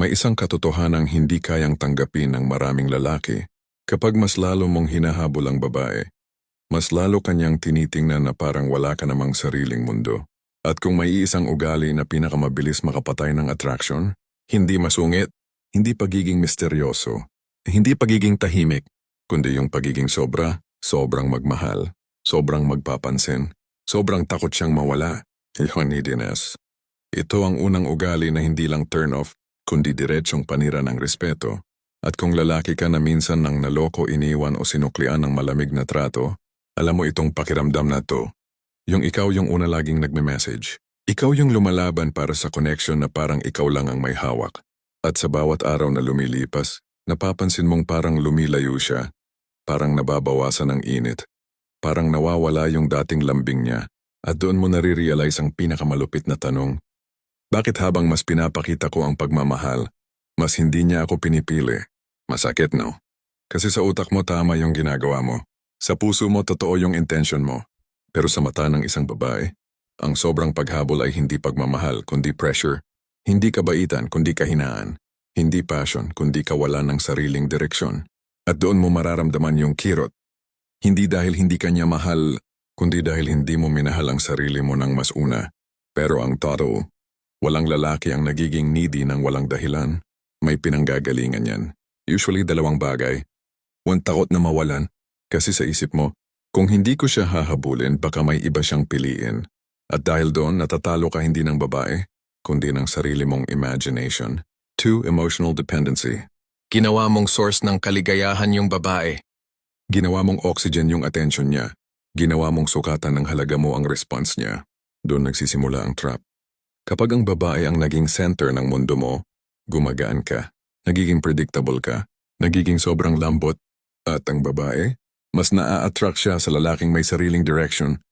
May isang katotohanang hindi kayang tanggapin ng maraming lalaki. Kapag mas lalo mong hinahabol ang babae, mas lalo kanyang tinitingnan na parang wala ka namang sariling mundo. At kung may isang ugali na pinakamabilis makapatay ng attraction, hindi masungit, hindi pagiging misteryoso, hindi pagiging tahimik, kundi yung pagiging sobra, sobrang magmahal, sobrang magpapansin, sobrang takot siyang mawala. Yung neediness. Ito ang unang ugali na hindi lang turn off, kundi diretsyong panira ng respeto. At kung lalaki ka na minsan nang naloko, iniwan o sinuklian ng malamig na trato, alam mo itong pakiramdam na to. Yung ikaw yung una laging nagme-message. Ikaw yung lumalaban para sa connection na parang ikaw lang ang may hawak. At sa bawat araw na lumilipas, napapansin mong parang lumilayo siya. Parang nababawasan ng init. Parang nawawala yung dating lambing niya. At doon mo nare-realize ang pinakamalupit na tanong. Bakit habang mas pinapakita ko ang pagmamahal, mas hindi niya ako pinipili? Masakit, no? Kasi sa utak mo tama yung ginagawa mo. Sa puso mo totoo yung intention mo. Pero sa mata ng isang babae, ang sobrang paghabol ay hindi pagmamahal kundi pressure. Hindi kabaitan kundi kahinaan. Hindi passion kundi kawalan ng sariling direksyon. At doon mo mararamdaman yung kirot. Hindi dahil hindi kanya mahal, kundi dahil hindi mo minahal ang sarili mo ng mas una. Pero ang totoo, walang lalaki ang nagiging needy ng walang dahilan. May pinanggagalingan yan. Usually dalawang bagay. One takot na mawalan. Kasi sa isip mo, kung hindi ko siya hahabulin, baka may iba siyang piliin. At dahil doon, natatalo ka hindi ng babae, kundi ng sarili mong imagination. Two, emotional dependency. Ginawa mong source ng kaligayahan yung babae. Ginawa mong oxygen yung attention niya. Ginawa mong sukatan ng halaga mo ang response niya. Doon nagsisimula ang trap. Kapag ang babae ang naging center ng mundo mo, gumagaan ka, nagiging predictable ka, nagiging sobrang lambot, at ang babae, mas naa-attract siya sa lalaking may sariling direction,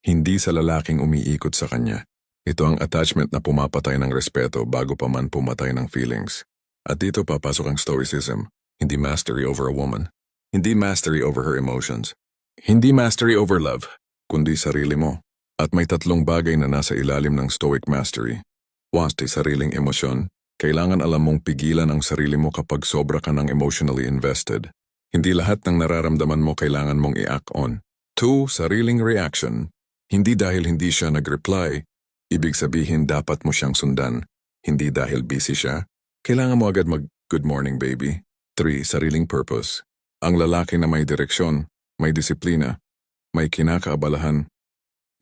hindi sa lalaking umiikot sa kanya. Ito ang attachment na pumapatay ng respeto bago pa man pumatay ng feelings. At dito papasok ang stoicism, hindi mastery over a woman, hindi mastery over her emotions, hindi mastery over love, kundi sarili mo. At may tatlong bagay na nasa ilalim ng stoic mastery. Wasti sariling emosyon, kailangan alam mong pigilan ang sarili mo kapag sobra ka ng emotionally invested. Hindi lahat ng nararamdaman mo kailangan mong i-act on. Two, sariling reaction. Hindi dahil hindi siya nag-reply, ibig sabihin dapat mo siyang sundan. Hindi dahil busy siya, kailangan mo agad mag, good morning baby. Three, sariling purpose. Ang lalaki na may direksyon, may disiplina, may kinakaabalahan,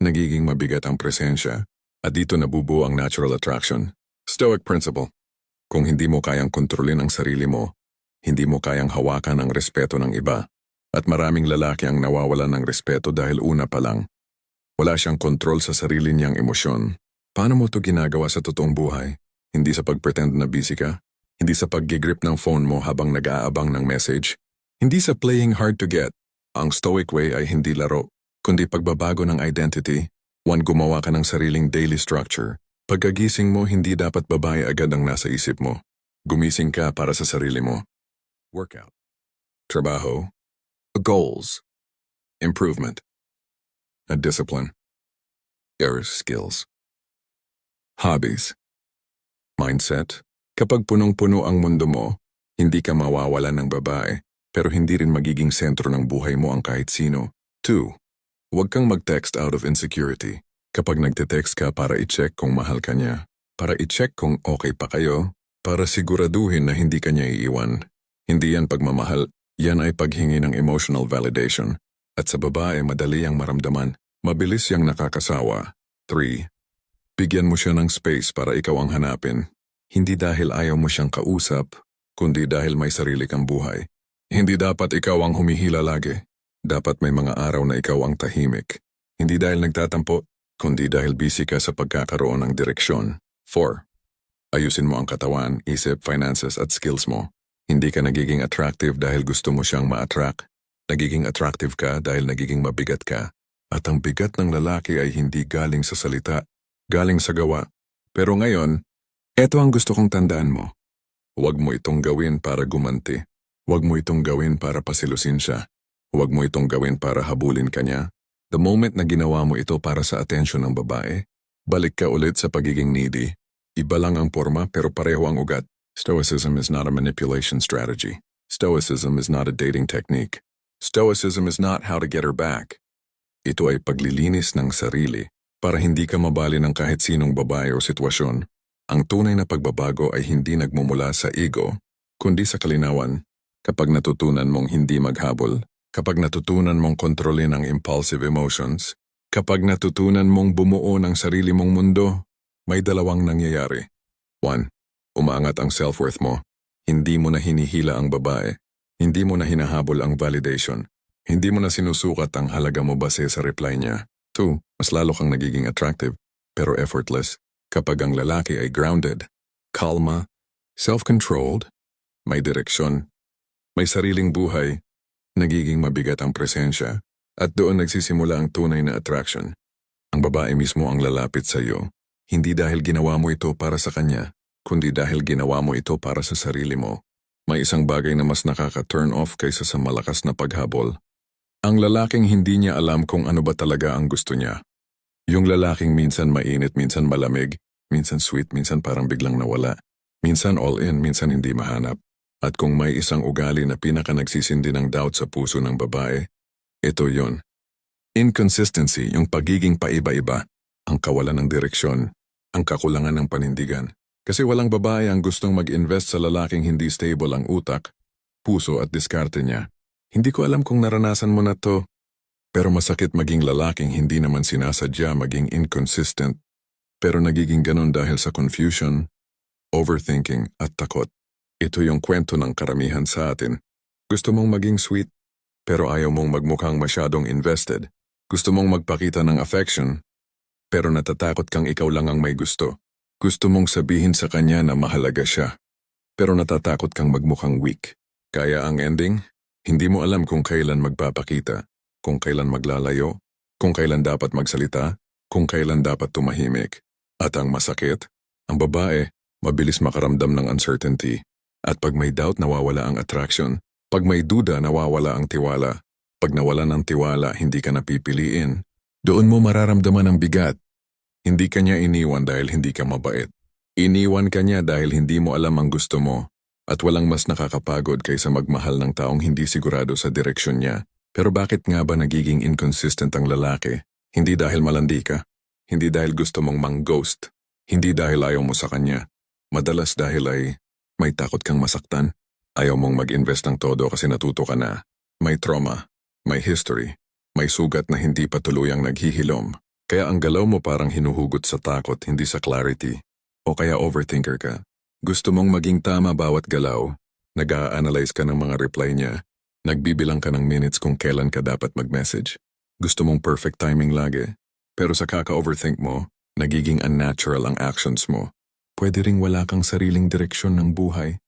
nagiging mabigat ang presensya, at dito nabubuo ang natural attraction. Stoic principle. Kung hindi mo kayang kontrolin ang sarili mo, hindi mo kayang hawakan ang respeto ng iba. At maraming lalaki ang nawawalan ng respeto dahil una pa lang. Wala siyang kontrol sa sarili niyang emosyon. Paano mo to ginagawa sa totoong buhay? Hindi sa pagpretend na busy ka? Hindi sa paggigrip ng phone mo habang nag-aabang ng message? Hindi sa playing hard to get? Ang stoic way ay hindi laro, kundi pagbabago ng identity. One, gumawa ka ng sariling daily structure. Pagkagising mo, hindi dapat babae agad ang nasa isip mo. Gumising ka para sa sarili mo. Workout. Trabaho. Goals. Improvement. A discipline. Your skills. Hobbies. Mindset. Kapag punong-puno ang mundo mo, hindi ka mawawala ng babae, pero hindi rin magiging sentro ng buhay mo ang kahit sino. 2. Huwag kang mag-text out of insecurity. Kapag nagte-text ka para i-check kung mahal ka niya, para i-check kung okay pa kayo, para siguraduhin na hindi ka niya iiwan. Hindi yan pagmamahal, yan ay paghingi ng emotional validation. At sa babae madali ang maramdaman, mabilis yang nakakasawa. 3. Bigyan mo siya ng space para ikaw ang hanapin. Hindi dahil ayaw mo siyang kausap, kundi dahil may sarili kang buhay. Hindi dapat ikaw ang humihila lagi. Dapat may mga araw na ikaw ang tahimik. Hindi dahil nagtatampo, kundi dahil busy ka sa pagkakaroon ng direksyon. 4. Ayusin mo ang katawan, isip, finances at skills mo. Hindi ka nagiging attractive dahil gusto mo siyang ma-attract. Nagiging attractive ka dahil nagiging mabigat ka. At ang bigat ng lalaki ay hindi galing sa salita, galing sa gawa. Pero ngayon, eto ang gusto kong tandaan mo. Huwag mo itong gawin para gumanti. Huwag mo itong gawin para pasilusin siya. Huwag mo itong gawin para habulin ka niya. The moment na ginawa mo ito para sa atensyon ng babae, balik ka ulit sa pagiging needy. Iba lang ang forma pero pareho ang ugat. Stoicism is not a manipulation strategy. Stoicism is not a dating technique. Stoicism is not how to get her back. Ito ay paglilinis ng sarili para hindi ka mabali ng kahit sinong babae o sitwasyon. Ang tunay na pagbabago ay hindi nagmumula sa ego, kundi sa kalinawan. Kapag natutunan mong hindi maghabol, kapag natutunan mong kontrolin ang impulsive emotions, kapag natutunan mong bumuo ng sarili mong mundo, may dalawang nangyayari. One, umaangat ang self-worth mo. Hindi mo na hinihila ang babae. Hindi mo na hinahabol ang validation. Hindi mo na sinusukat ang halaga mo base sa reply niya. Two, mas lalo kang nagiging attractive, pero effortless. Kapag ang lalaki ay grounded, kalma, self-controlled, may direksyon, may sariling buhay, nagiging mabigat ang presensya, at doon nagsisimula ang tunay na attraction. Ang babae mismo ang lalapit sa iyo, hindi dahil ginawa mo ito para sa kanya, kundi dahil ginawa mo ito para sa sarili mo. May isang bagay na mas nakaka-turn off kaysa sa malakas na paghabol. Ang lalaking hindi niya alam kung ano ba talaga ang gusto niya. Yung lalaking minsan mainit, minsan malamig, minsan sweet, minsan parang biglang nawala. Minsan all in, minsan hindi mahanap. At kung may isang ugali na pinaka nagsisindi ng doubt sa puso ng babae, ito yon. Inconsistency, yung pagiging paiba-iba, ang kawalan ng direksyon, ang kakulangan ng panindigan. Kasi walang babae ang gustong mag-invest sa lalaking hindi stable ang utak, puso at diskarte niya. Hindi ko alam kung naranasan mo na to, pero masakit maging lalaking hindi naman sinasadya maging inconsistent, pero nagiging ganun dahil sa confusion, overthinking at takot. Ito yung kwento ng karamihan sa atin. Gusto mong maging sweet, pero ayaw mong magmukhang masyadong invested. Gusto mong magpakita ng affection, pero natatakot kang ikaw lang ang may gusto. Gusto mong sabihin sa kanya na mahalaga siya, pero natatakot kang magmukhang weak. Kaya ang ending, hindi mo alam kung kailan magpapakita, kung kailan maglalayo, kung kailan dapat magsalita, kung kailan dapat tumahimik. At ang masakit, ang babae, mabilis makaramdam ng uncertainty. At pag may doubt, nawawala ang attraction. Pag may duda, nawawala ang tiwala. Pag nawala ng tiwala, hindi ka napipiliin. Doon mo mararamdaman ang bigat. Hindi ka niya iniwan dahil hindi ka mabait. Iniwan ka niya dahil hindi mo alam ang gusto mo. At walang mas nakakapagod kaysa magmahal ng taong hindi sigurado sa direksyon niya. Pero bakit nga ba nagiging inconsistent ang lalaki? Hindi dahil malandi ka. Hindi dahil gusto mong mang-ghost. Hindi dahil ayaw mo sa kanya. Madalas dahil ay may takot kang masaktan. Ayaw mong mag-invest ng todo kasi natuto ka na. May trauma, may history, may sugat na hindi pa tuluyang naghihilom. Kaya ang galaw mo parang hinuhugot sa takot, hindi sa clarity. O kaya overthinker ka. Gusto mong maging tama bawat galaw. Nag-a-analyze ka ng mga reply niya. Nagbibilang ka ng minutes kung kailan ka dapat mag-message. Gusto mong perfect timing lagi. Pero sa kaka-overthink mo, nagiging unnatural ang actions mo. Pwede ring wala kang sariling direksyon ng buhay.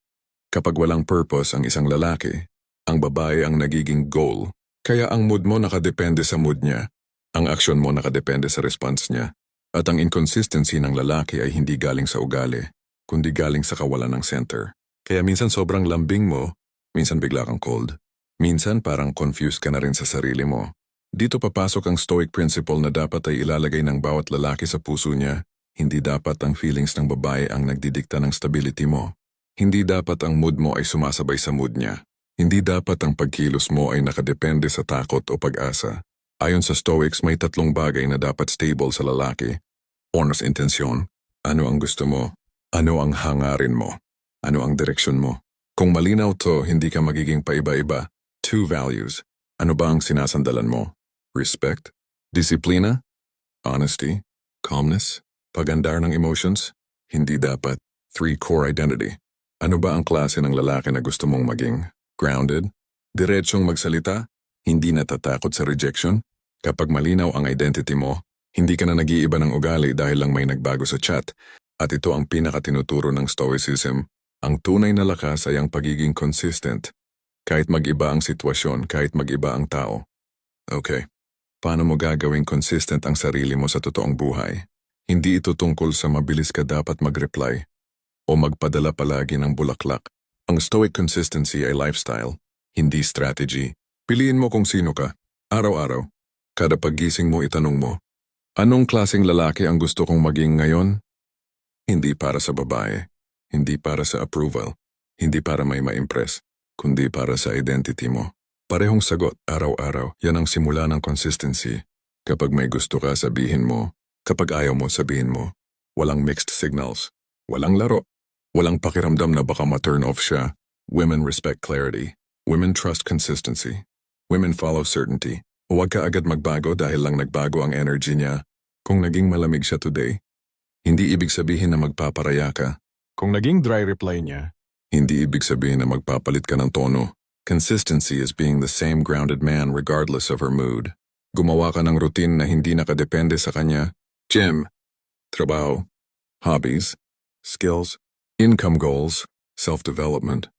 Kapag walang purpose ang isang lalaki, ang babae ang nagiging goal. Kaya ang mood mo nakadepende sa mood niya. Ang aksyon mo nakadepende sa response niya. At ang inconsistency ng lalaki ay hindi galing sa ugali, kundi galing sa kawalan ng center. Kaya minsan sobrang lambing mo, minsan bigla kang cold. Minsan parang confused ka na rin sa sarili mo. Dito papasok ang stoic principle na dapat ay ilalagay ng bawat lalaki sa puso niya. Hindi dapat ang feelings ng babae ang nagdidikta ng stability mo. Hindi dapat ang mood mo ay sumasabay sa mood niya. Hindi dapat ang pagkilos mo ay nakadepende sa takot o pag-asa. Ayon sa Stoics, may tatlong bagay na dapat stable sa lalaki. Honest intensyon. Ano ang gusto mo? Ano ang hangarin mo? Ano ang direksyon mo? Kung malinaw to, hindi ka magiging paiba-iba. Two values. Ano ba ang sinasandalan mo? Respect? Disiplina? Honesty? Calmness? Pagandar ng emotions? Hindi dapat. Three core identity. Ano ba ang klase ng lalaki na gusto mong maging? Grounded? Diretsyong magsalita? Hindi natatakot sa rejection? Kapag malinaw ang identity mo, hindi ka na nag-iiba ng ugali dahil lang may nagbago sa chat. At ito ang pinakatinuturo ng Stoicism. Ang tunay na lakas ay ang pagiging consistent. Kahit mag-iba ang sitwasyon, kahit mag-iba ang tao. Okay. Paano mo gagawing consistent ang sarili mo sa totoong buhay? Hindi ito tungkol sa mabilis ka dapat mag-reply o magpadala palagi ng bulaklak. Ang stoic consistency ay lifestyle, hindi strategy. Piliin mo kung sino ka, araw-araw. Kada paggising mo itanong mo, anong klaseng lalaki ang gusto kong maging ngayon? Hindi para sa babae, Hindi para sa approval. Hindi para may ma-impress. Kundi para sa identity mo. Parehong sagot, araw-araw. Yan ang simula ng consistency. Kapag may gusto ka, sabihin mo. Kapag ayaw mo, sabihin mo. Walang mixed signals. Walang laro. Walang pakiramdam na baka ma-turn off siya. Women respect clarity. Women trust consistency. Women follow certainty. Huwag ka agad magbago dahil lang nagbago ang energy niya. Kung naging malamig siya today, hindi ibig sabihin na magpaparaya ka. Kung naging dry reply niya, Hindi ibig sabihin na magpapalit ka ng tono. Consistency is being the same grounded man regardless of her mood. Gumawa ka ng routine na hindi nakadepende sa kanya. Gym, trabaho, hobbies, skills, income goals, self-development.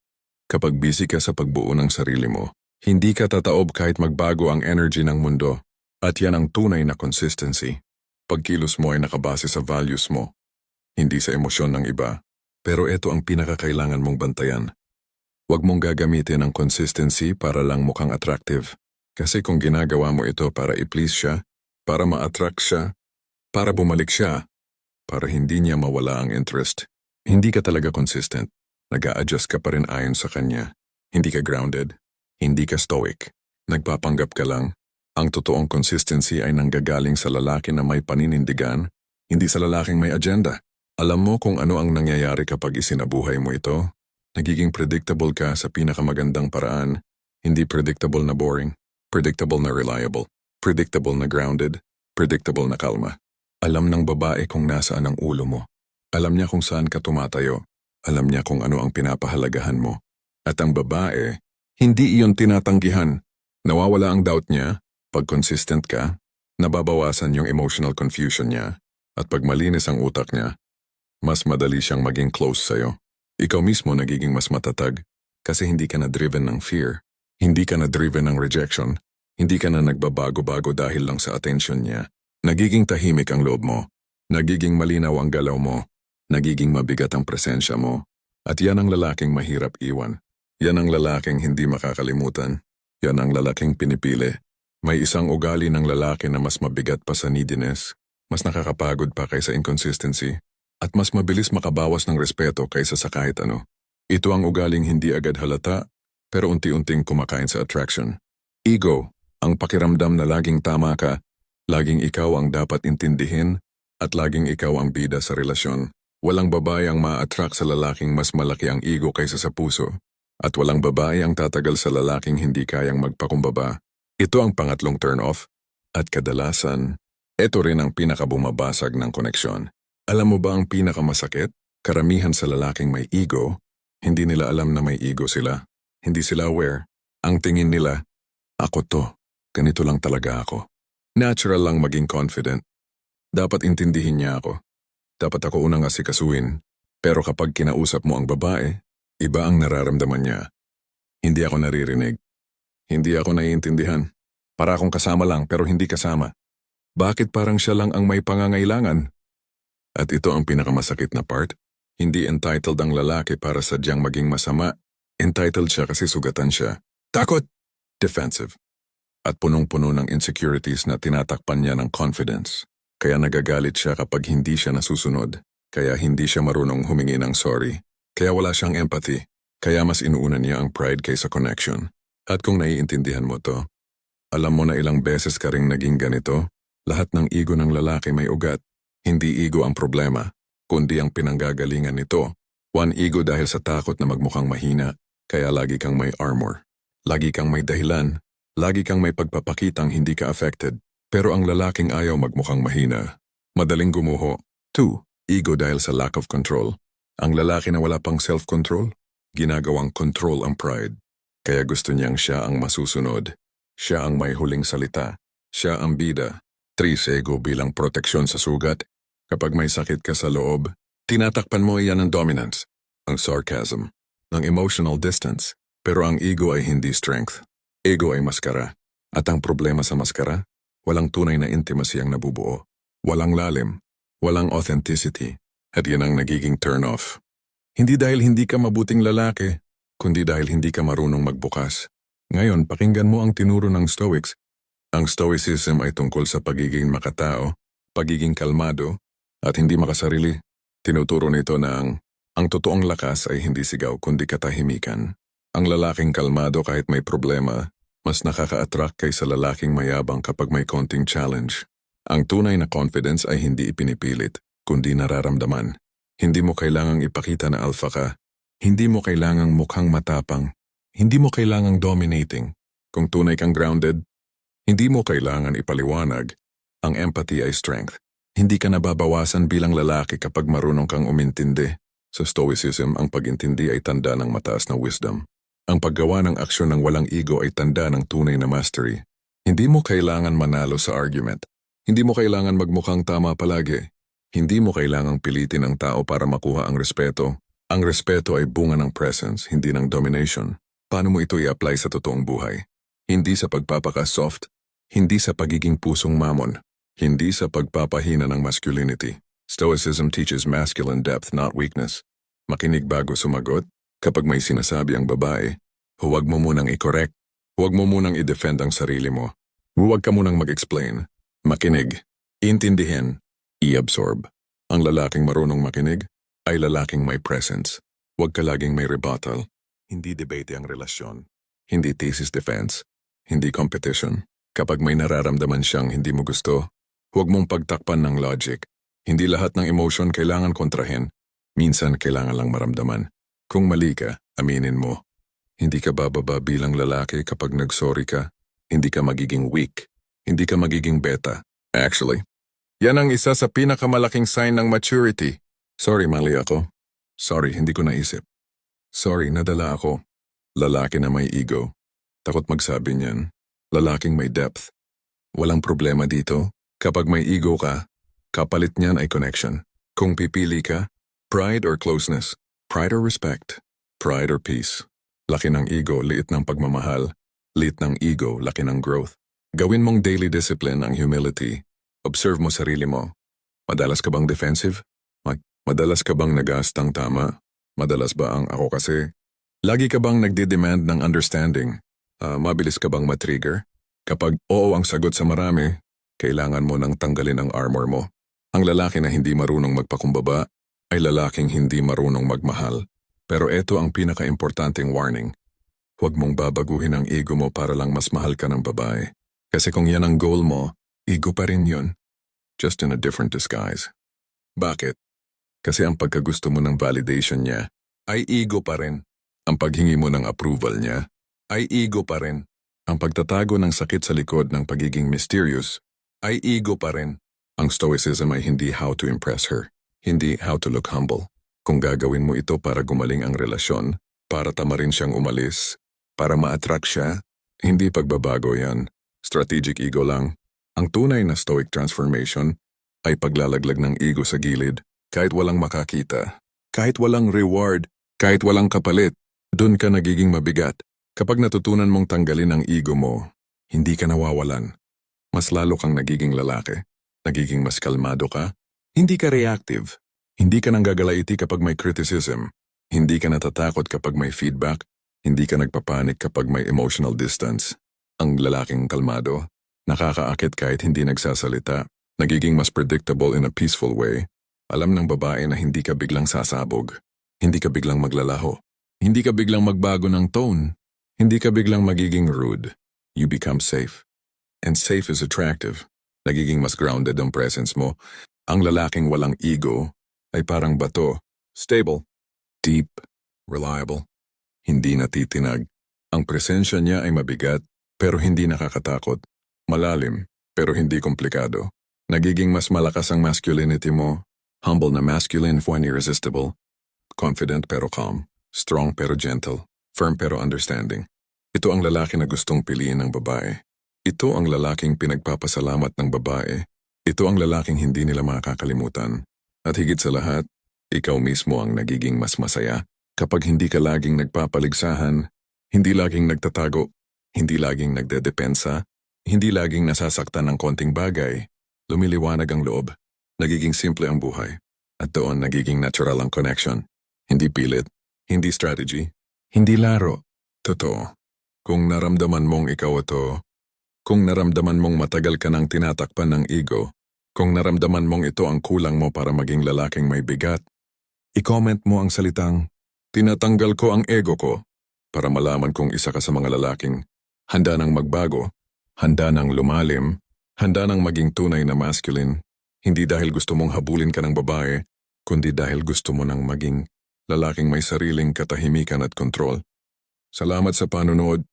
Kapag busy ka sa pagbuo ng sarili mo, hindi ka tataob kahit magbago ang energy ng mundo. At yan ang tunay na consistency. Pagkilos mo ay nakabase sa values mo, hindi sa emosyon ng iba. Pero ito ang pinakakailangan mong bantayan. Huwag mong gagamitin ang consistency para lang mukhang attractive. Kasi kung ginagawa mo ito para i-please siya, para ma-attract siya, para bumalik siya, para hindi niya mawala ang interest, hindi ka talaga consistent. nag adjust ka pa rin ayon sa kanya. Hindi ka grounded. Hindi ka stoic. Nagpapanggap ka lang. Ang totoong consistency ay nanggagaling sa lalaki na may paninindigan, hindi sa lalaking may agenda. Alam mo kung ano ang nangyayari kapag isinabuhay mo ito? Nagiging predictable ka sa pinakamagandang paraan, hindi predictable na boring, predictable na reliable, predictable na grounded, predictable na kalma. Alam ng babae kung nasaan ang ulo mo. Alam niya kung saan ka tumatayo. Alam niya kung ano ang pinapahalagahan mo. At ang babae, hindi iyon tinatanggihan. Nawawala ang doubt niya, pag consistent ka, nababawasan yung emotional confusion niya, at pag malinis ang utak niya, mas madali siyang maging close sa'yo. Ikaw mismo nagiging mas matatag kasi hindi ka na driven ng fear, hindi ka na driven ng rejection, hindi ka na nagbabago-bago dahil lang sa attention niya. Nagiging tahimik ang loob mo, nagiging malinaw ang galaw mo, nagiging mabigat ang presensya mo, at yan ang lalaking mahirap iwan. Yan ang lalaking hindi makakalimutan. Yan ang lalaking pinipili. May isang ugali ng lalaki na mas mabigat pa sa neediness, mas nakakapagod pa kaysa inconsistency, at mas mabilis makabawas ng respeto kaysa sa kahit ano. Ito ang ugaling hindi agad halata, pero unti-unting kumakain sa attraction. Ego, ang pakiramdam na laging tama ka, laging ikaw ang dapat intindihin, at laging ikaw ang bida sa relasyon. Walang babae ang ma-attract sa lalaking mas malaki ang ego kaysa sa puso. At walang babae ang tatagal sa lalaking hindi kayang magpakumbaba. Ito ang pangatlong turn-off. At kadalasan, ito rin ang pinakabumabasag ng koneksyon. Alam mo ba ang pinakamasakit? Karamihan sa lalaking may ego, hindi nila alam na may ego sila. Hindi sila aware. Ang tingin nila, ako to, ganito lang talaga ako. Natural lang maging confident. Dapat intindihin niya ako. Dapat ako unang asikasuin. Pero kapag kinausap mo ang babae, iba ang nararamdaman niya. Hindi ako naririnig. Hindi ako naiintindihan. Para akong kasama lang pero hindi kasama. Bakit parang siya lang ang may pangangailangan? At ito ang pinakamasakit na part. Hindi entitled ang lalaki para sadyang maging masama. Entitled siya kasi sugatan siya. Takot! Defensive. At punong-puno ng insecurities na tinatakpan niya ng confidence. Kaya nagagalit siya kapag hindi siya nasusunod. Kaya hindi siya marunong humingi ng sorry. Kaya wala siyang empathy. Kaya mas inuuna niya ang pride kaysa connection. At kung naiintindihan mo to, alam mo na ilang beses ka ring naging ganito, lahat ng ego ng lalaki may ugat. Hindi ego ang problema, kundi ang pinanggagalingan nito. One ego dahil sa takot na magmukhang mahina, kaya lagi kang may armor. Lagi kang may dahilan. Lagi kang may pagpapakitang hindi ka affected. Pero ang lalaking ayaw magmukhang mahina. Madaling gumuho. Two, ego dahil sa lack of control. Ang lalaki na wala pang self-control, ginagawang control ang pride. Kaya gusto niyang siya ang masusunod. Siya ang may huling salita. Siya ang bida. Tris ego bilang proteksyon sa sugat. Kapag may sakit ka sa loob, tinatakpan mo iyan ng dominance, ang sarcasm, ng emotional distance. Pero ang ego ay hindi strength. Ego ay maskara. At ang problema sa maskara, walang tunay na intimacy ang nabubuo. Walang lalim. Walang authenticity. At yan ang nagiging turn-off. Hindi dahil hindi ka mabuting lalaki, kundi dahil hindi ka marunong magbukas. Ngayon, pakinggan mo ang tinuro ng Stoics. Ang Stoicism ay tungkol sa pagiging makatao, pagiging kalmado, at hindi makasarili. Tinuturo nito na ang Ang totoong lakas ay hindi sigaw kundi katahimikan. Ang lalaking kalmado kahit may problema, mas nakaka-attract kaysa lalaking mayabang kapag may konting challenge. Ang tunay na confidence ay hindi ipinipilit, kundi nararamdaman. Hindi mo kailangang ipakita na alpha ka. Hindi mo kailangang mukhang matapang. Hindi mo kailangang dominating. Kung tunay kang grounded, hindi mo kailangan ipaliwanag. Ang empathy ay strength. Hindi ka nababawasan bilang lalaki kapag marunong kang umintindi. Sa stoicism, ang pagintindi ay tanda ng mataas na wisdom. Ang paggawa ng aksyon ng walang ego ay tanda ng tunay na mastery. Hindi mo kailangan manalo sa argument. Hindi mo kailangan magmukhang tama palagi. Hindi mo kailangang pilitin ang tao para makuha ang respeto. Ang respeto ay bunga ng presence, hindi ng domination. Paano mo ito i-apply sa totoong buhay? Hindi sa pagpapaka-soft, hindi sa pagiging pusong mamon, hindi sa pagpapahina ng masculinity. Stoicism teaches masculine depth, not weakness. Makinig bago sumagot. Kapag may sinasabi ang babae, huwag mo munang i-correct. Huwag mo munang i-defend ang sarili mo. Huwag ka munang mag-explain. Makinig. Intindihin. I-absorb. Ang lalaking marunong makinig ay lalaking may presence. Huwag ka laging may rebuttal. Hindi debate ang relasyon. Hindi thesis defense. Hindi competition. Kapag may nararamdaman siyang hindi mo gusto, huwag mong pagtakpan ng logic. Hindi lahat ng emotion kailangan kontrahin. Minsan kailangan lang maramdaman. Kung mali ka, aminin mo. Hindi ka bababa bilang lalaki kapag nagsorry ka. Hindi ka magiging weak. Hindi ka magiging beta. Actually, yan ang isa sa pinakamalaking sign ng maturity. Sorry, mali ako. Sorry, hindi ko naisip. Sorry, nadala ako. Lalaki na may ego. Takot magsabi niyan. Lalaking may depth. Walang problema dito. Kapag may ego ka, kapalit niyan ay connection. Kung pipili ka, pride or closeness, pride or respect, pride or peace. Laki ng ego, liit ng pagmamahal. Liit ng ego, laki ng growth. Gawin mong daily discipline ang humility. Observe mo sarili mo. Madalas ka bang defensive? Ma- Madalas ka bang nagastang tama? Madalas ba ang ako kasi? Lagi ka bang nagde-demand ng understanding? Ah, mabilis ka bang matrigger? Kapag oo ang sagot sa marami, kailangan mo nang tanggalin ang armor mo. Ang lalaki na hindi marunong magpakumbaba ay lalaking hindi marunong magmahal. Pero ito ang pinaka-importanting warning. Huwag mong babaguhin ang ego mo para lang mas mahal ka ng babae. Kasi kung yan ang goal mo, ego pa rin yun. Just in a different disguise. Bakit? Kasi ang pagkagusto mo ng validation niya ay ego pa rin. Ang paghingi mo ng approval niya ay ego pa rin. Ang pagtatago ng sakit sa likod ng pagiging mysterious ay ego pa rin. Ang stoicism ay hindi how to impress her, hindi how to look humble. Kung gagawin mo ito para gumaling ang relasyon, para tamarin siyang umalis, para ma-attract siya, hindi pagbabago yan. Strategic ego lang. Ang tunay na stoic transformation ay paglalaglag ng ego sa gilid kahit walang makakita, kahit walang reward, kahit walang kapalit, dun ka nagiging mabigat. Kapag natutunan mong tanggalin ang ego mo, hindi ka nawawalan. Mas lalo kang nagiging lalaki. Nagiging mas kalmado ka. Hindi ka reactive. Hindi ka nang gagalaiti kapag may criticism. Hindi ka natatakot kapag may feedback. Hindi ka nagpapanik kapag may emotional distance. Ang lalaking kalmado, nakakaakit kahit hindi nagsasalita. Nagiging mas predictable in a peaceful way. Alam ng babae na hindi ka biglang sasabog. Hindi ka biglang maglalaho. Hindi ka biglang magbago ng tone. Hindi ka biglang magiging rude. You become safe. And safe is attractive. Nagiging mas grounded ang presence mo. Ang lalaking walang ego ay parang bato. Stable. Deep. Reliable. Hindi natitinag. Ang presensya niya ay mabigat pero hindi nakakatakot. Malalim pero hindi komplikado. Nagiging mas malakas ang masculinity mo. Humble na masculine when irresistible. Confident pero calm. Strong pero gentle. Firm pero understanding. Ito ang lalaki na gustong piliin ng babae. Ito ang lalaking pinagpapasalamat ng babae. Ito ang lalaking hindi nila makakalimutan. At higit sa lahat, ikaw mismo ang nagiging mas masaya kapag hindi ka laging nagpapaligsahan, hindi laging nagtatago, hindi laging nagdedepensa, hindi laging nasasaktan ng konting bagay. Lumiliwanag ang loob. Nagiging simple ang buhay. At doon nagiging natural ang connection. Hindi pilit, hindi strategy, hindi laro. Totoo. Kung naramdaman mong ikaw ito, kung naramdaman mong matagal ka nang tinatakpan ng ego, kung naramdaman mong ito ang kulang mo para maging lalaking may bigat, I-comment mo ang salitang, Tinatanggal ko ang ego ko para malaman kong isa ka sa mga lalaking handa nang magbago, handa nang lumalim, handa nang maging tunay na masculine, hindi dahil gusto mong habulin ka ng babae, kundi dahil gusto mo nang maging lalaking may sariling katahimikan at kontrol. Salamat sa panonood.